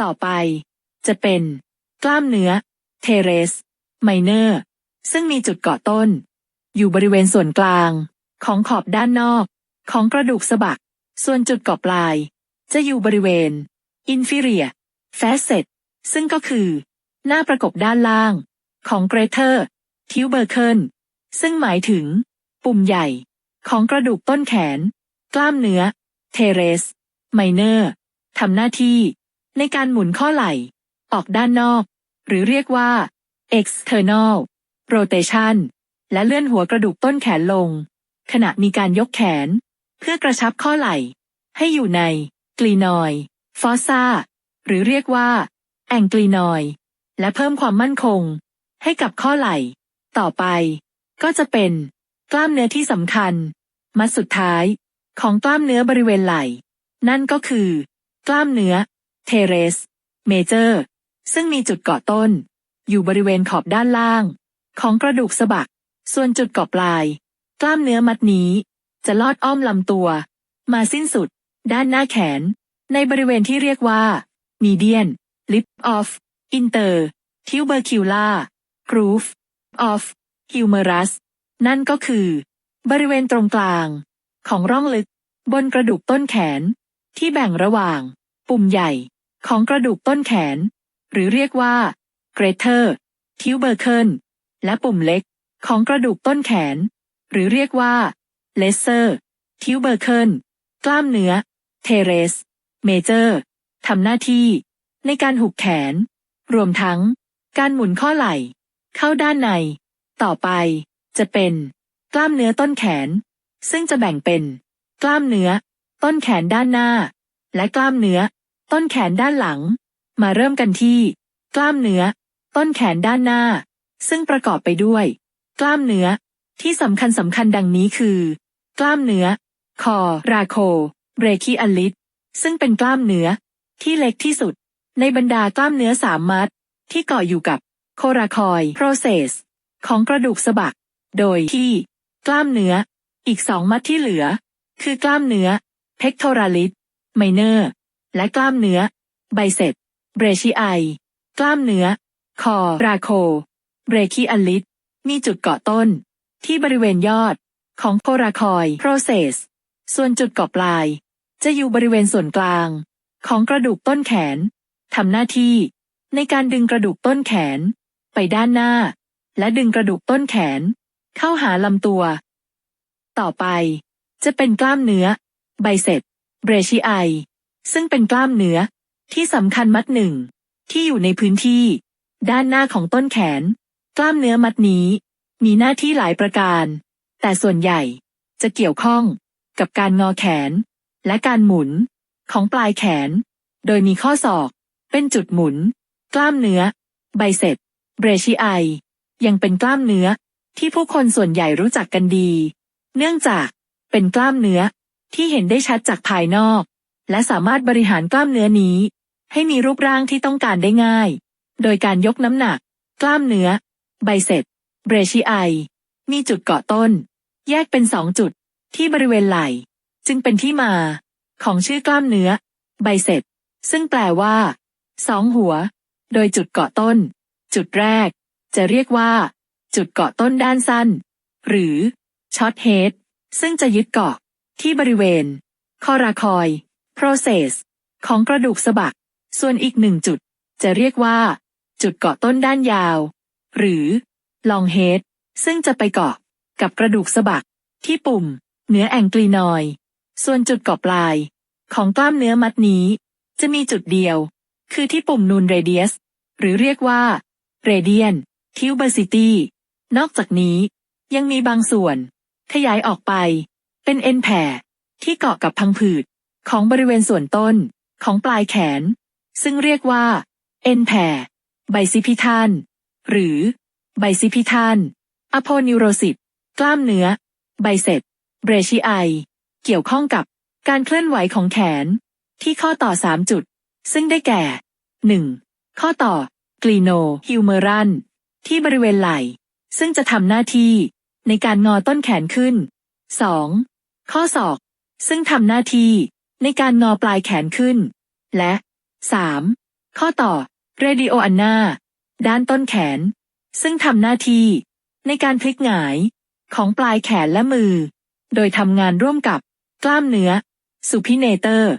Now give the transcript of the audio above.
ต่อไป จะเป็น กล้ามเนื้อ เทเรส ไมเนอร์ ซึ่งมีจุดเกาะต้น อยู่บริเวณส่วนกลาง ของขอบด้านนอก ของกระดูกสะบัก ส่วนจุดเกาะปลาย จะอยู่บริเวณ inferior facet ซึ่งก็คือ หน้าประกบด้านล่าง ของ greater tubercle ซึ่งหมายถึง ปุ่มใหญ่ ของกระดูกต้นแขน กล้ามเนื้อ เทเรส ไมเนอร์ทำหน้าที่ ในการหมุนข้อไหล่ ออกด้านนอก หรือเรียกว่า external rotation และเลื่อนหัวกระดูกต้นแขนลง ขณะมีการยกแขน เพื่อกระชับข้อไหล่ ให้อยู่ในกลีนอยฟอสซาหรือเรียกว่า แองกลีนอยและเพิ่มความมั่นคง ให้กับข้อไหล่ ต่อไป ก็จะเป็น กล้ามเนื้อที่สำคัญ มัดสุดท้าย ของกล้ามเนื้อบริเวณไหล่ นั่นก็คือ กล้ามเนื้อ เทเรส เมเจอร์ ซึ่งมีจุดเกาะต้น อยู่บริเวณขอบด้านล่าง ของกระดูกสะบัก ส่วนจุดเกาะปลาย กล้ามเนื้อมัดนี้ จะลอดอ้อมลำตัว มาสิ้นสุด ด้านหน้าแขน ในบริเวณที่เรียกว่า median lip of inter tubercular groove of humerus นั่นก็คือ บริเวณตรงกลาง ของร่องลึก บนกระดูกต้นแขน ที่แบ่งระหว่าง ปุ่มใหญ่ ของกระดูกต้นแขน หรือเรียกว่า greater tubercle และปุ่มเล็กของกระดูกต้นแขน หรือเรียกว่า lesser tubercle กล้ามเนื้อ เทเรส เมเจอร์ทำหน้าที่ ในการหุบแขน รวมทั้ง การหมุนข้อไหล่ เข้าด้านใน ต่อไป จะเป็น กล้ามเนื้อต้นแขน ซึ่งจะแบ่งเป็น กล้ามเนื้อ ต้นแขนด้านหน้า และกล้ามเนื้อ ต้นแขนด้านหลัง มาเริ่มกันที่ กล้ามเนื้อ ต้นแขนด้านหน้า ซึ่งประกอบไปด้วย กล้ามเนื้อ ที่สำคัญสำคัญดังนี้คือ กล้ามเนื้อ คอ ราโคเบรคิอัลลิสซึ่งเป็นกล้ามเนื้อ ที่เล็กที่สุด ในบรรดากล้ามเนื้อสามมัด ที่เกาะอยู่กับโคราคอยโปรเซสของกระดูกสะบัก โดยที่ กล้ามเนื้อ อีกสองมัดที่เหลือ คือกล้ามเนื้อ เพกโทราลิสไมเนอร์ และกล้ามเนื้อ ไบเซตเบรชิไอ กล้ามเนื้อ คอราโค เบรคิอัลลิสมีจุดเกาะต้น ที่บริเวณยอด ของโคราคอยโปรเซสส่วนจุดเกาะปลาย จะอยู่บริเวณส่วนกลาง ของกระดูกต้นแขนทำหน้าที่ ในการดึงกระดูกต้นแขน ไปด้านหน้า และดึงกระดูกต้นแขน เข้าหาลำตัว ต่อไป จะเป็นกล้ามเนื้อ ไบเซปเบรชิไอ ซึ่งเป็นกล้ามเนื้อ ที่สำคัญมัดหนึ่ง ที่อยู่ในพื้นที่ ด้านหน้าของต้นแขน กล้ามเนื้อมัดนี้ มีหน้าที่หลายประการ แต่ส่วนใหญ่จะเกี่ยวข้องกับการงอแขน และการหมุน ของปลายแขน โดยมีข้อศอก เป็นจุดหมุน กล้ามเนื้อ ไบเซปเบรชิไอ ยังเป็นกล้ามเนื้อที่ผู้คนส่วนใหญ่รู้จักกันดี เนื่องจากเป็นกล้ามเนื้อที่เห็นได้ชัดจากภายนอก และสามารถบริหารกล้ามเนื้อนี้ ให้มีรูปร่างที่ต้องการได้ง่าย โดยการยกน้ำหนัก กล้ามเนื้อ ไบเซปเบรชิไอ มีจุดเกาะต้น แยกเป็นสองจุด ที่บริเวณไหล่ จึงเป็นที่มา ของชื่อกล้ามเนื้อ ไบเซปซึ่งแปลว่าสองหัว โดยจุดเกาะต้น จุดแรก จะเรียกว่า จุดเกาะต้นด้านสั้น หรือช็อตเฮดซึ่งจะยึดเกาะที่บริเวณคอราคอย process ของกระดูกสะบัก ส่วนอีกหนึ่งจุด จะเรียกว่า จุดเกาะต้นด้านยาว หรือ long head ซึ่งจะไปเกาะกับกระดูกสะบัก ที่ปุ่ม เหนือแองกลีนอย ส่วนจุดเกาะปลาย ของกล้ามเนื้อมัดนี้ จะมีจุดเดียว คือที่ปุ่มนูนเรเดียสหรือเรียกว่าเรเดียนทิวเบอร์ซิตี้นอกจากนี้ ยังมีบางส่วน ขยายออกไป เป็นเอ็นแผ่ที่เกาะกับพังผืด ของบริเวณส่วนต้นของปลายแขน ซึ่งเรียกว่า เอ็นแผ่ไบซิพิทันหรือไบซิพิทันอโพนิวโรซิตกล้ามเนื้อ ไบเซปเบรชิไอ เกี่ยวข้องกับการเคลื่อนไหวของแขน ที่ข้อต่อสามจุด ซึ่งได้แก่ 1. ข้อต่อกลีโนฮิวเมรันที่บริเวณไหล่ ซึ่งจะทำหน้าที่ในการงอต้นแขนขึ้น 2. ข้อศอก ซึ่งทำหน้าที่ ในการงอปลายแขนขึ้น และ 3. ข้อต่อเรดิโออันนาด้านต้นแขน ซึ่งทำหน้าที่ ในการพลิกหงาย ของปลายแขนและมือ โดยทำงานร่วมกับ กล้ามเนื้อ สุพิเนเตอร์